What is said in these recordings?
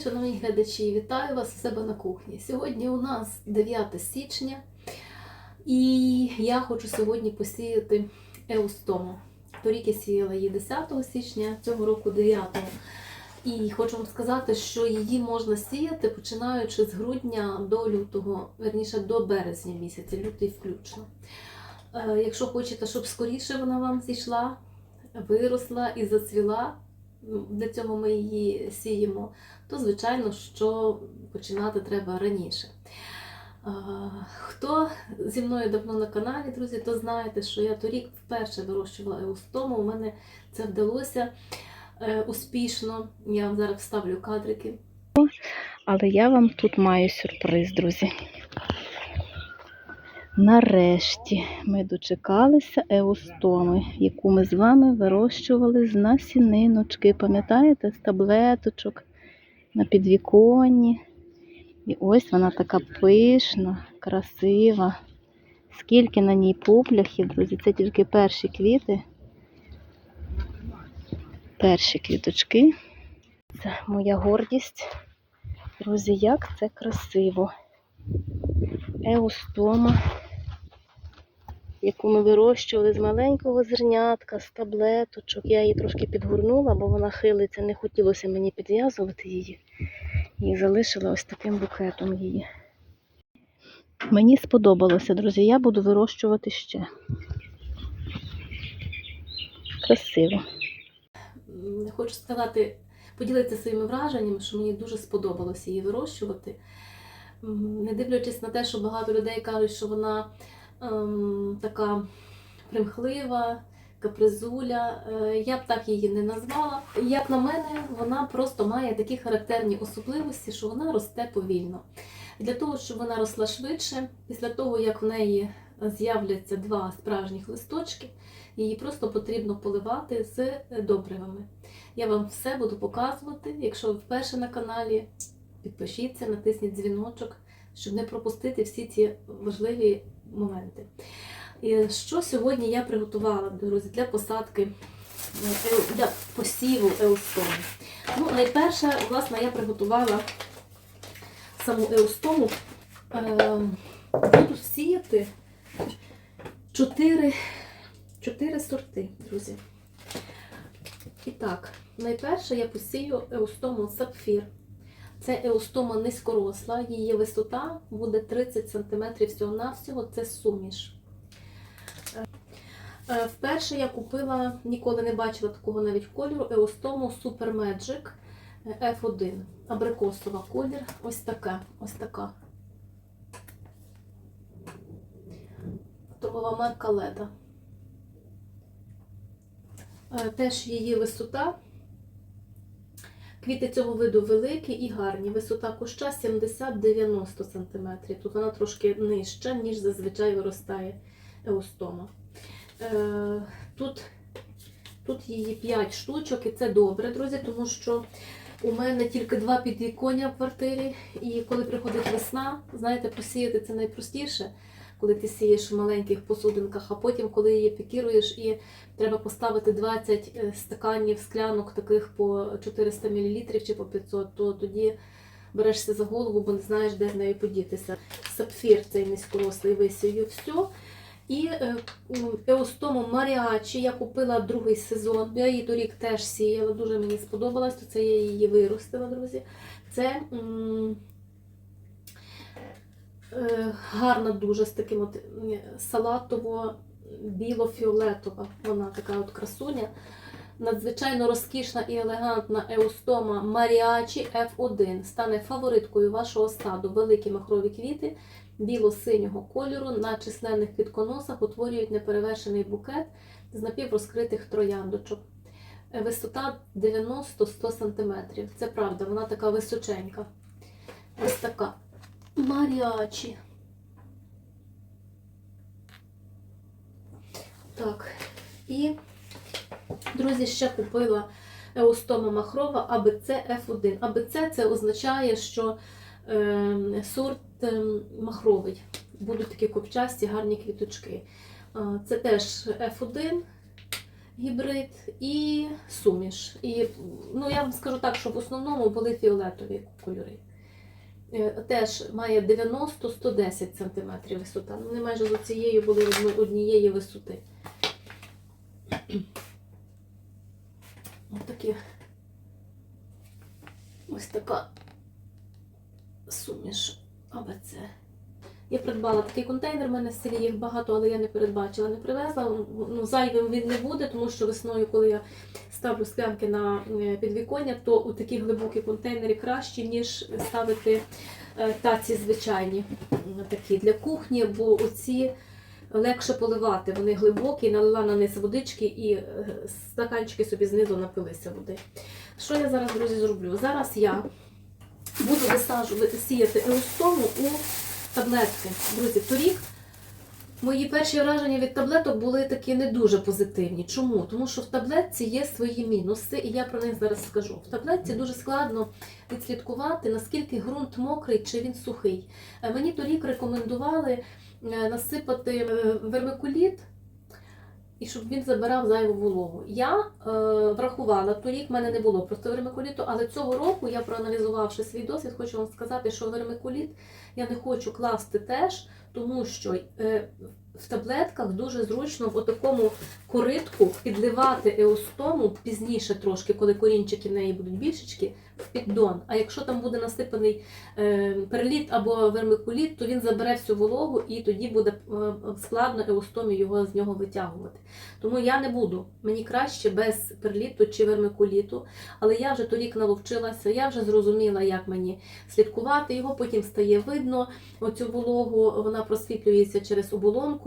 день, шановні глядачі, вітаю вас у себе на кухні. Сьогодні у нас 9 січня, і я хочу сьогодні посіяти еустому. Торік я сіяла її 10 січня, цього року 9. І хочу вам сказати, що її можна сіяти починаючи з грудня до лютого, верніше до березня місяця, лютий включно. Е, Якщо хочете, щоб скоріше вона вам зійшла, виросла і зацвіла, ну, для цього ми її сіємо, то звичайно, що починати треба раніше. Хто зі мною давно на каналі, друзі, то знаєте, що я торік вперше вирощувала еустому. У мене це вдалося е, успішно. Я вам зараз вставлю кадрики. Але я вам тут маю сюрприз, друзі. Нарешті ми дочекалися еустоми, яку ми з вами вирощували з насіниночки. Пам'ятаєте, з таблеточок на підвіконні. І ось вона така пишна, красива. Скільки на ній попляхів, друзі, це тільки перші квіти. Перші квіточки. Це моя гордість. Друзі, як це красиво. Еустома, яку ми вирощували з маленького зернятка, з таблеточок. Я її трошки підгорнула, бо вона хилиться, не хотілося мені підв'язувати її. І залишила ось таким букетом її. Мені сподобалося, друзі, я буду вирощувати ще. Красиво. Хочу сказати, поділитися своїми враженнями, що мені дуже сподобалося її вирощувати. Не дивлячись на те, що багато людей кажуть, що вона ем, така примхлива, капризуля. Е, Я б так її не назвала. Як на мене, вона просто має такі характерні особливості, що вона росте повільно. Для того, щоб вона росла швидше, після того, як в неї з'являться два справжніх листочки, її просто потрібно поливати з добривами. Я вам все буду показувати. Якщо ви вперше на каналі, підпишіться, натисніть дзвіночок, щоб не пропустити всі ці важливі моменти. Що сьогодні я приготувала, друзі, для посадки, е, для посіву еустому? Ну, найперше, власне, я приготувала саму еустому. Е, буду сіяти чотири, чотири сорти, друзі. І так, найперше я посію еустому сапфір. Це еустома низькоросла, її висота буде 30 см всього-навсього, це суміш. Е, Вперше я купила, ніколи не бачила такого навіть кольору, еустому Super Magic F1. Абрикосова колір. Ось така. Ось така. Торгова марка Леда. Е, Теж її висота. Квіти цього виду великі і гарні. Висота куща 70-90 см. Тут вона трошки нижча, ніж зазвичай виростає еустома. Е, Тут, тут її 5 штучок, і це добре, друзі, тому що у мене тільки два підвіконня в квартирі. І коли приходить весна, знаєте, посіяти це найпростіше, коли ти сієш в маленьких посудинках, а потім, коли її пікіруєш і треба поставити 20 е, стаканів склянок таких по 400 мл чи по 500, то тоді берешся за голову, бо не знаєш, де в неї подітися. Сапфір цей низькорослий висію все. І еустому маріачі я купила другий сезон. Я її торік теж сіяла, дуже мені сподобалась, то це я її виростила, друзі. Це м, е, гарна дуже з таким от салатово-біло-фіолетова. Вона така от красуня. Надзвичайно розкішна і елегантна еустома Маріачі F1 стане фавориткою вашого саду. Великі махрові квіти біло-синього кольору на численних квітконосах утворюють неперевершений букет з напіврозкритих трояндочок. Висота 90-100 см. Це правда, вона така височенька. Ось така. Маріачі. Так. І, друзі, ще купила еустома махрова АБЦ F1. АБЦ це означає, що е, сорт махровий. Будуть такі копчасті, гарні квіточки. Це теж F1. гібрид і суміш. І ну, я вам скажу так, що в основному були фіолетові кольори. Е, Теж має 90-110 см висота. Ну, Вони майже з цією були однієї висоти. Ось такі. Ось така суміш АБЦ. Я придбала такий контейнер, в мене в селі їх багато, але я не передбачила, не привезла. Ну, зайвим він не буде, тому що весною, коли я ставлю склянки на е, підвіконня, то у такі глибокі контейнери краще, ніж ставити е, таці звичайні такі для кухні, бо оці легше поливати. Вони глибокі, налила на низ водички і е, стаканчики собі знизу напилися води. Що я зараз, друзі, зроблю? Зараз я буду висаджувати, сіяти еустому у таблетки. Друзі, торік мої перші враження від таблеток були такі не дуже позитивні. Чому? Тому що в таблетці є свої мінуси, і я про них зараз скажу. В таблетці дуже складно відслідкувати, наскільки ґрунт мокрий чи він сухий. Е, Мені торік рекомендували е, насипати е, вермикуліт. І щоб він забирав зайву вологу. Я е, врахувала, торік в мене не було просто вермикуліту, але цього року я проаналізувавши свій досвід, хочу вам сказати, що вермикуліт я не хочу класти теж, тому що е, в таблетках дуже зручно в такому коритку підливати еостому пізніше трошки, коли корінчики в неї будуть більшечки, в піддон. А якщо там буде насипаний е, перліт або вермикуліт, то він забере всю вологу і тоді буде е, складно еостомі його з нього витягувати. Тому я не буду. Мені краще без перліту чи вермикуліту, але я вже торік наловчилася, я вже зрозуміла, як мені слідкувати його, потім стає видно оцю вологу, вона просвітлюється через оболонку,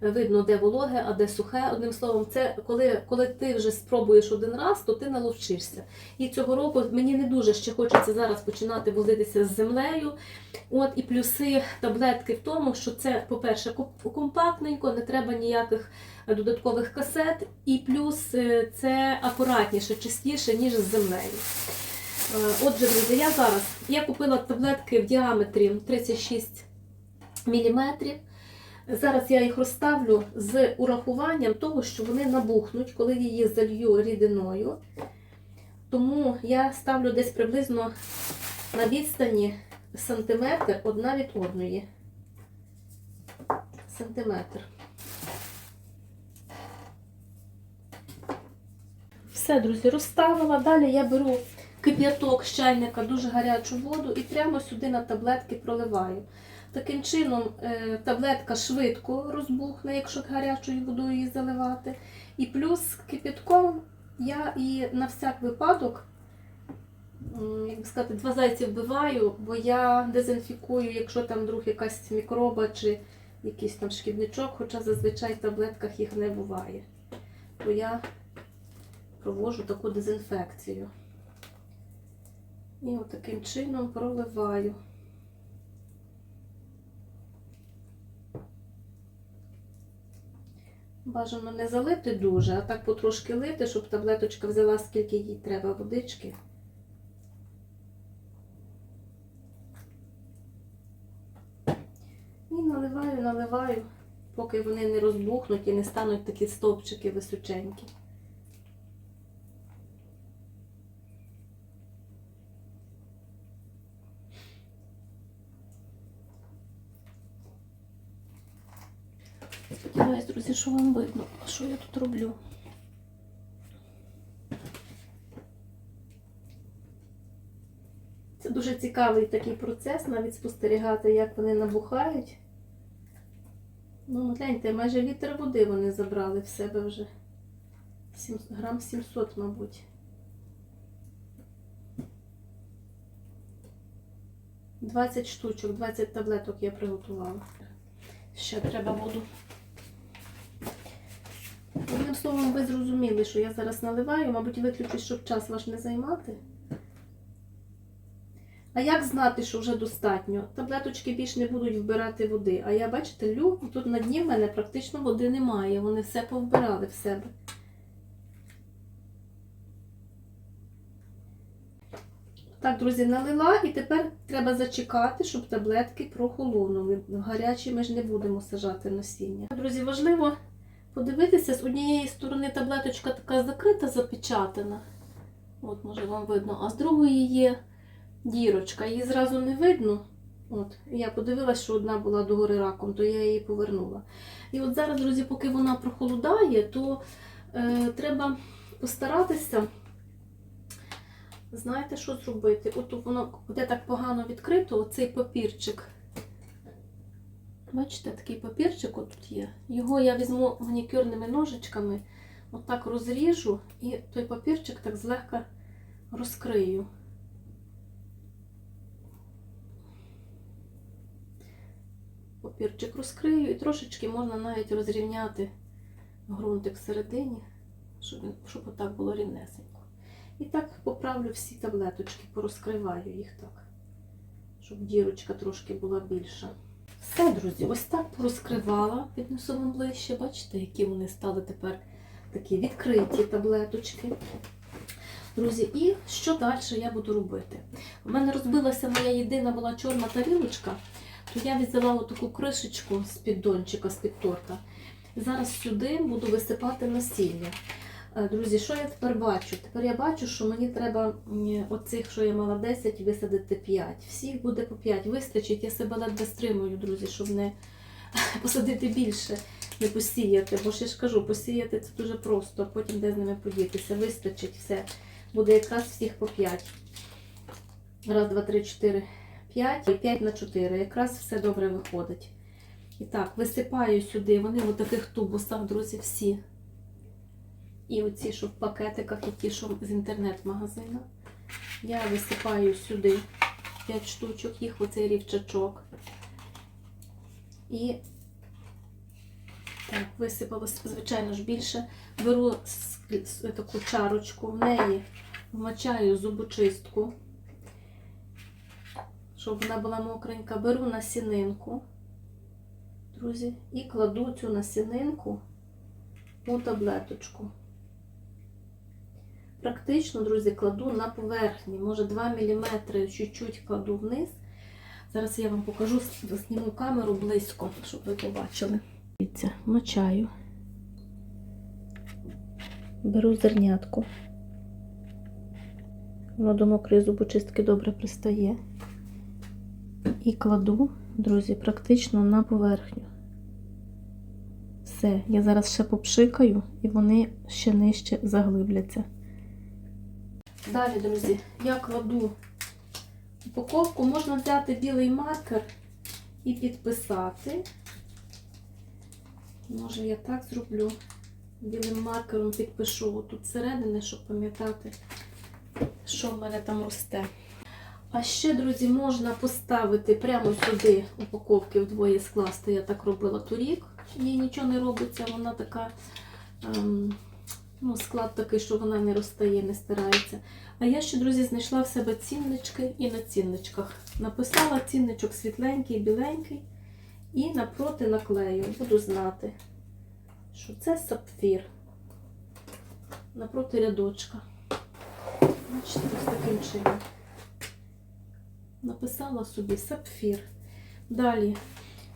видно, де вологе, а де сухе. Одним словом, це коли, коли ти вже спробуєш один раз, то ти наловчишся. І цього року мені не дуже ще хочеться зараз починати возитися з землею. От і плюси таблетки в тому, що це, по-перше, компактненько, не треба ніяких додаткових касет, і плюс е, це акуратніше, чистіше, ніж з землею. Е, Отже, друзі, я зараз я купила таблетки в діаметрі 36 мм. Зараз я їх розставлю з урахуванням того, що вони набухнуть, коли її залью рідиною. Тому я ставлю десь приблизно на відстані сантиметр одна від одної. Сантиметр. Все, друзі, розставила. Далі я беру кип'яток з чайника, дуже гарячу воду і прямо сюди на таблетки проливаю. Таким чином е, таблетка швидко розбухне, якщо гарячою водою її заливати. І плюс кипятком я і на всяк випадок, як би сказати, два зайці вбиваю, бо я дезінфікую, якщо там вдруг якась мікроба чи якийсь там шкідничок, хоча зазвичай в таблетках їх не буває. То я проводжу таку дезінфекцію. І от таким чином проливаю. Бажано не залити дуже, а так потрошки лити, щоб таблеточка взяла, скільки їй треба водички. І наливаю, наливаю, поки вони не розбухнуть і не стануть такі стовпчики височенькі. Сподіваюсь, друзі, що вам видно, що я тут роблю. Це дуже цікавий такий процес, навіть спостерігати, як вони набухають. Ну, гляньте, майже літр води вони забрали в себе вже. Сім- Грам 700, мабуть. Двадцять штучок, 20 таблеток я приготувала. Ще треба воду. Одним словом, ви зрозуміли, що я зараз наливаю, мабуть, виключу, щоб час ваш не займати. А як знати, що вже достатньо? Таблеточки більш не будуть вбирати води. А я, бачите, лю, тут на дні в мене практично води немає. Вони все повбирали в себе. Так, друзі, налила і тепер треба зачекати, щоб таблетки прохолонули. Гарячі ми ж не будемо сажати насіння. Друзі, важливо подивитися, з однієї сторони таблеточка така закрита, запечатана. От, може вам видно, а з другої є дірочка. Її зразу не видно. От, я подивилася, що одна була догори раком, то я її повернула. І от зараз, друзі, поки вона прохолодає, то е, треба постаратися. Знаєте, що зробити? От воно буде так погано відкрито, оцей папірчик. Бачите, такий папірчик отут є. Його я візьму манікюрними ножичками, отак розріжу і той папірчик так злегка розкрию. Папірчик розкрию і трошечки можна навіть розрівняти ґрунтик всередині, щоб, щоб отак було рівнесенько. І так поправлю всі таблеточки, порозкриваю їх так, щоб дірочка трошки була більша. Все, друзі, ось так порозкривала, піднесу вам ближче. Бачите, які вони стали тепер такі відкриті таблеточки. Друзі, і що далі я буду робити? У мене розбилася моя єдина була чорна тарілочка, то я взяла отаку кришечку з піддончика, з-під торта. Зараз сюди буду висипати насіння. Е, Друзі, що я тепер бачу? Тепер я бачу, що мені треба оцих, що я мала 10, висадити 5. Всіх буде по 5. Вистачить, я себе ледве стримую, друзі, щоб не посадити більше, не посіяти. Бо ж я ж кажу, посіяти це дуже просто, а потім де з ними подітися. Вистачить все. Буде якраз всіх по 5. Раз, два, три, чотири, п'ять і 5 на 4. Якраз все добре виходить. І так, висипаю сюди. Вони в таких тубусах, друзі, всі. І оці, що в пакетиках, і ті, що з інтернет-магазину. Я висипаю сюди 5 штучок, їх оцей рівчачок. І так, висипалось, звичайно ж, більше. Беру таку чарочку, в неї вмочаю зубочистку, щоб вона була мокренька. Беру насінинку, друзі, і кладу цю насінинку у таблеточку. Практично, друзі, кладу на поверхні, може 2 мм, чуть-чуть кладу вниз. Зараз я вам покажу, зніму камеру близько, щоб ви побачили. Дивіться, мочаю. Беру зернятку. Воно до мокрої зубочистки добре пристає. І кладу, друзі, практично на поверхню. Все, я зараз ще попшикаю, і вони ще нижче заглибляться. Далі, друзі, я кладу упаковку, можна взяти білий маркер і підписати. Може, я так зроблю. Білим маркером підпишу тут середини, щоб пам'ятати, що в мене там росте. А ще, друзі, можна поставити прямо сюди упаковки вдвоє скласти. Я так робила торік. Їй нічого не робиться, вона така, ем, ну, склад такий, що вона не розтає, не стирається. А я ще, друзі, знайшла в себе ціннички і на цінничках. Написала цінничок світленький, біленький. І напроти наклею. Буду знати, що це сапфір. Напроти рядочка. Бачите, ось таким чином. Написала собі сапфір. Далі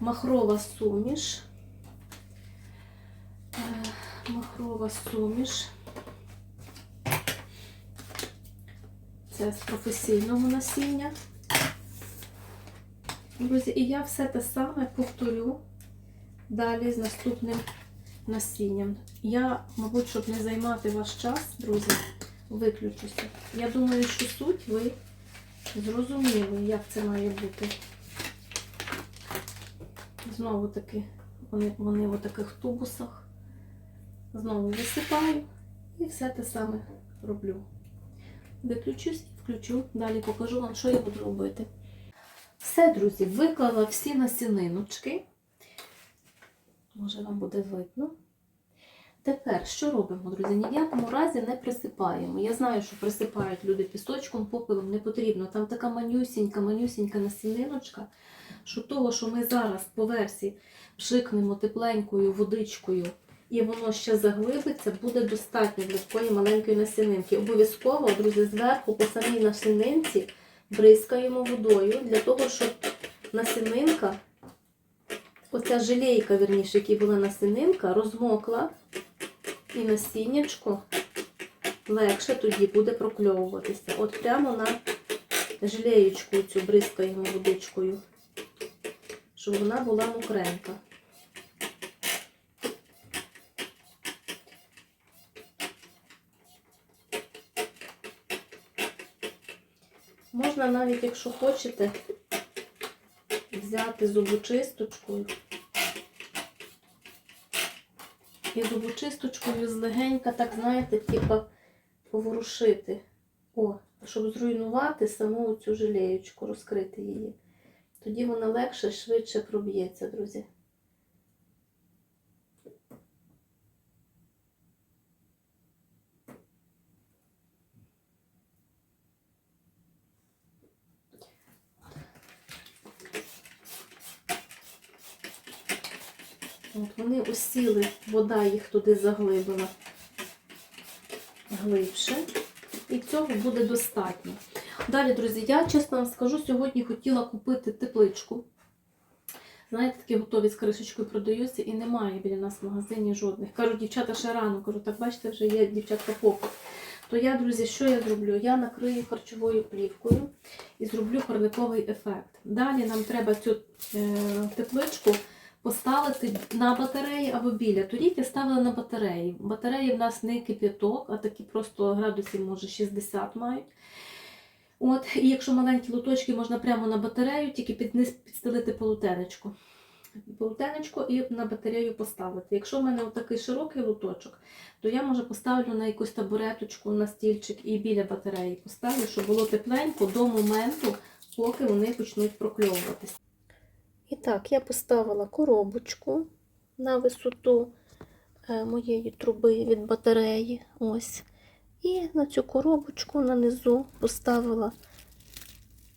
махрова суміш. Е, Махрова суміш. Це з професійного насіння. Друзі, і я все те саме повторю далі з наступним насінням. Я, мабуть, щоб не займати ваш час, друзі, виключуся. Я думаю, що суть ви зрозуміли, як це має бути. Знову таки, вони, вони в таких тубусах. Знову висипаю і все те саме роблю. Виключусь, включу, далі покажу вам, що я буду робити. Все, друзі, виклала всі насіниночки. Може, вам буде видно. Тепер, що робимо, друзі? Ні в якому разі не присипаємо. Я знаю, що присипають люди пісочком, попелом, не потрібно. Там така манюсінька, манюсінька насіниночка, що того, що ми зараз по версії пшикнемо тепленькою водичкою, і воно ще заглибиться, буде достатньо для такої маленької насінинки. Обов'язково, друзі, зверху по самій насінинці бризкаємо водою для того, щоб насінинка оця желейка, верніше, яка була насінинка, розмокла і насіннячко легше тоді буде прокльовуватися. От прямо на желеєчку цю бризкаємо водичкою, щоб вона була мокренька. Можна навіть, якщо хочете, взяти зубочисточкою і зубочисточкою злегенька, так знаєте, типа поворушити. О, щоб зруйнувати саму цю жалеючку, розкрити її. Тоді вона легше, швидше проб'ється, друзі. От вони осіли, вода їх туди заглибила глибше. І цього буде достатньо. Далі, друзі, я чесно вам скажу, сьогодні хотіла купити тепличку. Знаєте, такі готові з кришечкою продаються і немає біля нас в магазині жодних. Кажуть, дівчата ще рано, кажу, так бачите, вже є дівчатка попит. То я, друзі, що я зроблю? Я накрию харчовою плівкою і зроблю парниковий ефект. Далі нам треба цю е, тепличку поставити на батареї або біля. Торік я ставила на батареї. Батареї в нас не кип'яток, а такі просто градусів, може, 60 мають. От, і якщо маленькі лоточки, можна прямо на батарею, тільки під низ підстелити полотенечко. Полотенечко і на батарею поставити. Якщо в мене такий широкий лоточок, то я може поставлю на якусь табуреточку, на стільчик і біля батареї поставлю, щоб було тепленько до моменту, поки вони почнуть прокльовуватися. І так, я поставила коробочку на висоту е, моєї труби від батареї. Ось. І на цю коробочку нанизу поставила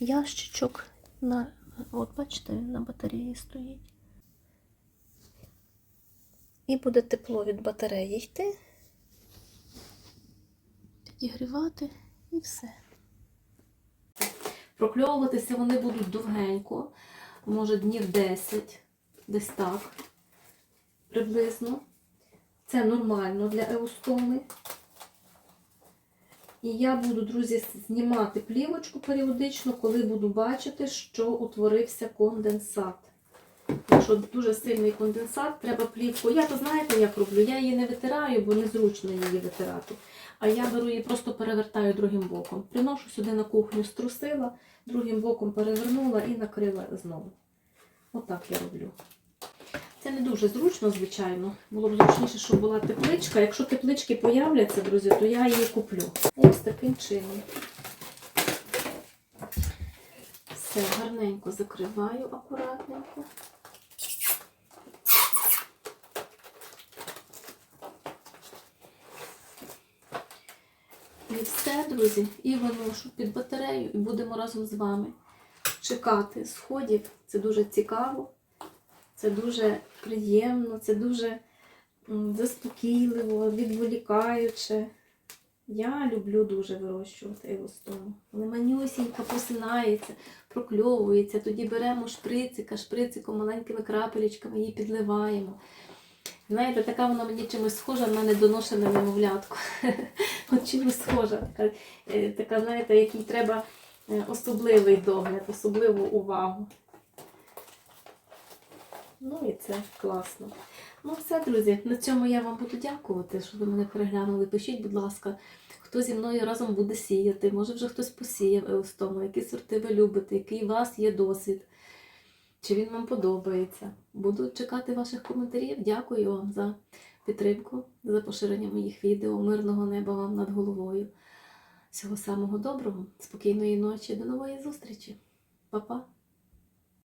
ящичок. На, от, бачите, він на батареї стоїть. І буде тепло від батареї йти, підігрівати і все. Прокльовуватися вони будуть довгенько може днів 10, десь так, приблизно. Це нормально для еустоми. І я буду, друзі, знімати плівочку періодично, коли буду бачити, що утворився конденсат. Якщо дуже сильний конденсат, треба плівку. Я то знаєте, як роблю? Я її не витираю, бо незручно її витирати. А я беру її, просто перевертаю другим боком. Приношу сюди на кухню, струсила, другим боком перевернула і накрила знову. Отак я роблю. Це не дуже зручно, звичайно. Було б зручніше, щоб була тепличка. Якщо теплички появляться, друзі, то я її куплю. Ось таким чином. Все, гарненько закриваю акуратненько. І все, друзі, і виношу під батарею, і будемо разом з вами чекати сходів. Це дуже цікаво, це дуже приємно, це дуже заспокійливо, відволікаюче. Я люблю дуже вирощувати евостому. Вони манюсінько посинається, прокльовується, тоді беремо шприцика, шприциком маленькими крапелечками її підливаємо. Знаєте, така вона мені чимось схожа, в мене доношена немовлятку. От чимось схожа. Така, е, така, знаєте, якій треба е, особливий догляд, особливу увагу. Ну і це класно. Ну все, друзі, на цьому я вам буду дякувати, що ви мене переглянули. Пишіть, будь ласка, хто зі мною разом буде сіяти. Може вже хтось посіяв еустому, які сорти ви любите, який у вас є досвід. Чи він вам подобається? Буду чекати ваших коментарів. Дякую вам за підтримку, за поширення моїх відео. Мирного неба вам над головою. Всього самого доброго, спокійної ночі, до нової зустрічі. Па-па!